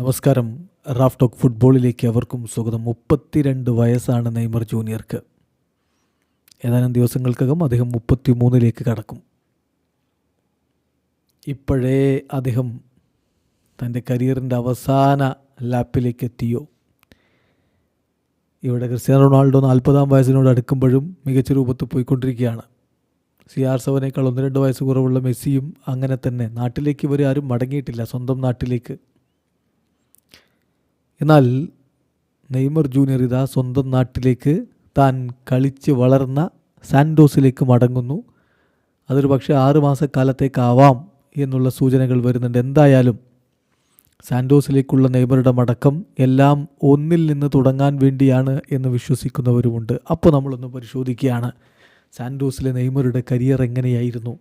നമസ്കാരം. Raf talk ഫുട്ബോളിലേക്ക് അവർക്കും സ്വാഗതം. മുപ്പത്തിരണ്ട് വയസ്സാണ് നെയ്മർ ജൂനിയർക്ക്. ഏതാനും ദിവസങ്ങൾക്കകം അദ്ദേഹം മുപ്പത്തി മൂന്നിലേക്ക് കടക്കും. ഇപ്പോഴേ അദ്ദേഹം തന്റെ കരിയറിന്റെ അവസാന ലാപ്പിലേക്ക് എത്തിയോ? ഇവിടെ ക്രിസ്ത്യാനോ റൊണാൾഡോ നാൽപ്പതാം വയസ്സിനോട് അടുക്കുമ്പോഴും മികച്ച രൂപത്തിൽ പോയിക്കൊണ്ടിരിക്കുകയാണ്. സി ആർ സെവനേക്കാൾ ഒന്ന് രണ്ട് വയസ്സ് കുറവുള്ള മെസ്സിയും അങ്ങനെ തന്നെ നാട്ടിലേക്ക് ഇവർ ആരും മടങ്ങിയിട്ടില്ല സ്വന്തം നാട്ടിലേക്ക്. എന്നാൽ നെയ്മർ ജൂനിയർ ഇതാ സ്വന്തം നാട്ടിലേക്ക് താൻ കളിച്ച് വളർന്ന സാൻഡോസിലേക്ക് മടങ്ങുന്നു. അതൊരു പക്ഷേ ആറുമാസക്കാലത്തേക്കാവാം എന്നുള്ള സൂചനകൾ വരുന്നുണ്ട്. എന്തായാലും സാൻഡോസിലേക്കുള്ള നെയ്മറുടെ മടക്കം എല്ലാം ഒന്നിൽ നിന്ന് തുടങ്ങാൻ വേണ്ടിയാണ് എന്ന് വിശ്വസിക്കുന്നവരുമുണ്ട്. അപ്പോൾ നമ്മളൊന്ന് പരിശോധിക്കുകയാണ് സാൻഡോസിലെ നെയ്മറുടെ കരിയർ എങ്ങനെയായിരുന്നു?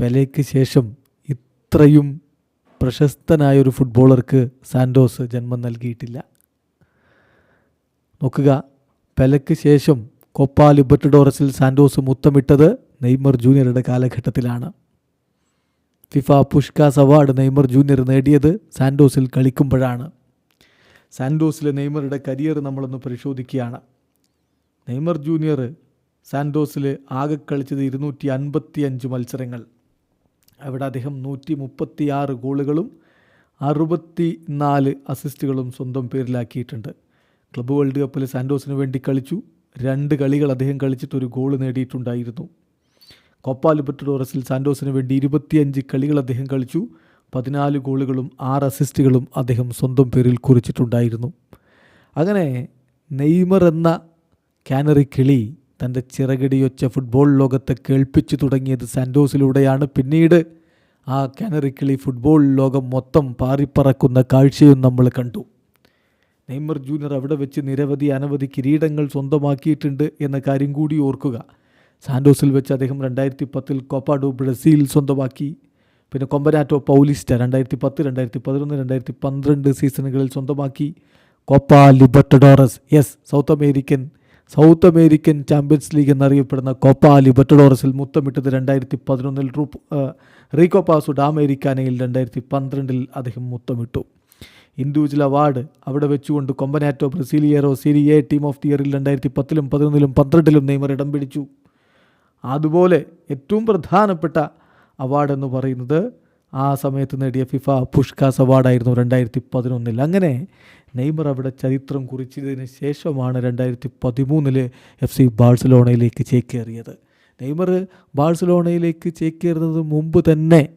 പെലേക്ക് ശേഷം ഇത്രയും പ്രശസ്തനായ ഒരു ഫുട്ബോളർക്ക് സാൻഡോസ് ജന്മം നൽകിയിട്ടില്ല. നോക്കുക പെലയ്ക്ക് ശേഷം കൊപ്പ ലിബർട്ടഡോറസിൽ സാൻഡോസ് മുത്തമിട്ടത് നെയ്മർ ജൂനിയറുടെ കാലഘട്ടത്തിലാണ്. FIFA Puskas award Neymar junior നേടിയത് സാൻഡോസിൽ കളിക്കുമ്പോഴാണ്. സാൻഡോസിലെ നെയ്മറുടെ കരിയർ നമ്മളൊന്ന് പരിശോധിക്കുകയാണ്. നെയ്മർ ജൂനിയർ സാൻഡോസിൽ ആകെ കളിച്ചത് ഇരുന്നൂറ്റി അൻപത്തി അഞ്ച് മത്സരങ്ങൾ. അവിടെ അദ്ദേഹം നൂറ്റി മുപ്പത്തിയാറ് ഗോളുകളും അറുപത്തി നാല് അസിസ്റ്റുകളും സ്വന്തം പേരിലാക്കിയിട്ടുണ്ട്. ക്ലബ് വേൾഡ് കപ്പിൽ സാൻഡോസിന് വേണ്ടി കളിച്ചു. രണ്ട് കളികൾ അദ്ദേഹം കളിച്ചിട്ട് ഒരു ഗോൾ നേടിയിട്ടുണ്ടായിരുന്നു. കൊപ്പ ലിബർട്ടഡോറസിൽ സാൻഡോസിന് വേണ്ടി ഇരുപത്തിയഞ്ച് കളികൾ അദ്ദേഹം കളിച്ചു. പതിനാല് ഗോളുകളും ആറ് അസിസ്റ്റുകളും അദ്ദേഹം സ്വന്തം പേരിൽ കുറിച്ചിട്ടുണ്ടായിരുന്നു. അങ്ങനെ നെയ്മർ എന്ന കാനറി കിളി തന്റെ ചിറകടിയൊച്ച ഫുട്ബോൾ ലോകത്തെ കേൾപ്പിച്ചു തുടങ്ങിയത് സാൻഡോസിലൂടെയാണ്. പിന്നീട് ആ കാനറി കിളി ഫുട്ബോൾ ലോകം മൊത്തം പാറിപ്പറക്കുന്ന കാഴ്ചയും നമ്മൾ കണ്ടു. നെയ്മർ ജൂനിയർ അവിടെ വെച്ച് നിരവധി അനവധി കിരീടങ്ങൾ സ്വന്തമാക്കിയിട്ടുണ്ട് എന്ന കാര്യം കൂടി ഓർക്കുക. സാൻഡോസിൽ വെച്ച് അദ്ദേഹം രണ്ടായിരത്തി പത്തിൽ കോപ്പാഡോ ബ്രസീൽ സ്വന്തമാക്കി. പിന്നെ കൊമ്പനാറ്റോ പൗലിസ്റ്റ രണ്ടായിരത്തി പത്ത് രണ്ടായിരത്തി പതിനൊന്ന് രണ്ടായിരത്തി പന്ത്രണ്ട് സീസണുകളിൽ സ്വന്തമാക്കി. Copa Libertadores yes South American South American Champions League എന്നറിയപ്പെടുന്ന കോപ്പ ലിബർട്ടഡോറസിൽ മുത്തമിട്ടത് രണ്ടായിരത്തി പതിനൊന്നിൽ റൂപ്പ് റീകോപ്പ അമേരിക്കാനയിൽ രണ്ടായിരത്തി പന്ത്രണ്ടിൽ അദ്ദേഹം മുത്തമിട്ടു. ഇൻഡിവിജ്വൽ അവാർഡ് അവിടെ വെച്ചുകൊണ്ട് Campeonato Brasileiro Serie A team of the ഇയറിൽ രണ്ടായിരത്തി പത്തിലും പതിനൊന്നിലും പന്ത്രണ്ടിലും നെയ്മർ ഇടം പിടിച്ചു. അതുപോലെ ഏറ്റവും പ്രധാനപ്പെട്ട അവാർഡ് എന്ന് പറയുന്നത് ആ സമയത്ത് നേടിയ ഫിഫ പുഷ്കാസ് അവാർഡായിരുന്നു രണ്ടായിരത്തി പതിനൊന്നിൽ അങ്ങനെ നെയ്മർ അവിടെ ചരിത്രം കുറിച്ചതിന് ശേഷമാണ് രണ്ടായിരത്തി പതിമൂന്നിൽ എഫ് സി ബാഴ്സലോണയിലേക്ക് ചേക്കേറിയത്. നെയ്മർ ബാഴ്സലോണയിലേക്ക് ചേക്കേറുന്നത് മുമ്പ് തന്നെ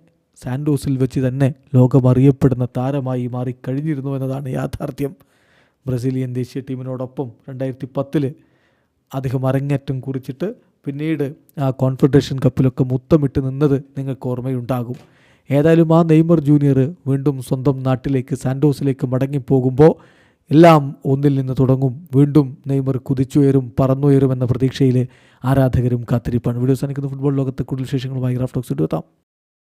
സാൻഡോസിൽ വെച്ച് തന്നെ ലോകം അറിയപ്പെടുന്ന താരമായി മാറിക്കഴിഞ്ഞിരുന്നു എന്നതാണ് യാഥാർത്ഥ്യം. ബ്രസീലിയൻ ദേശീയ ടീമിനോടൊപ്പം രണ്ടായിരത്തി പത്തിൽ അദ്ദേഹം അരങ്ങേറ്റം കുറിച്ചിട്ട് പിന്നീട് ആ കോൺഫെഡറേഷൻ കപ്പിലൊക്കെ മുത്തമിട്ട് നിന്നത് നിങ്ങൾക്ക് ഓർമ്മയുണ്ടാകും. ഏതായാലും ആ നെയ്മർ ജൂനിയർ വീണ്ടും സ്വന്തം നാട്ടിലേക്ക് സാൻഡോസിലേക്ക് മടങ്ങിപ്പോകുമ്പോൾ എല്ലാം ഒന്നിൽ നിന്ന് തുടങ്ങും. വീണ്ടും നെയ്മർ കുതിച്ചുയരും പറന്നുയരും എന്ന പ്രതീക്ഷയിൽ ആരാധകരും കാത്തിരിപ്പാണ്. വീഡിയോ സാധിക്കുന്ന ഫുട്ബോൾ ലോകത്തെ കൂടുതൽ വിശേഷങ്ങളുമായി റാഫ്റ്റോക്സ് എടുത്താം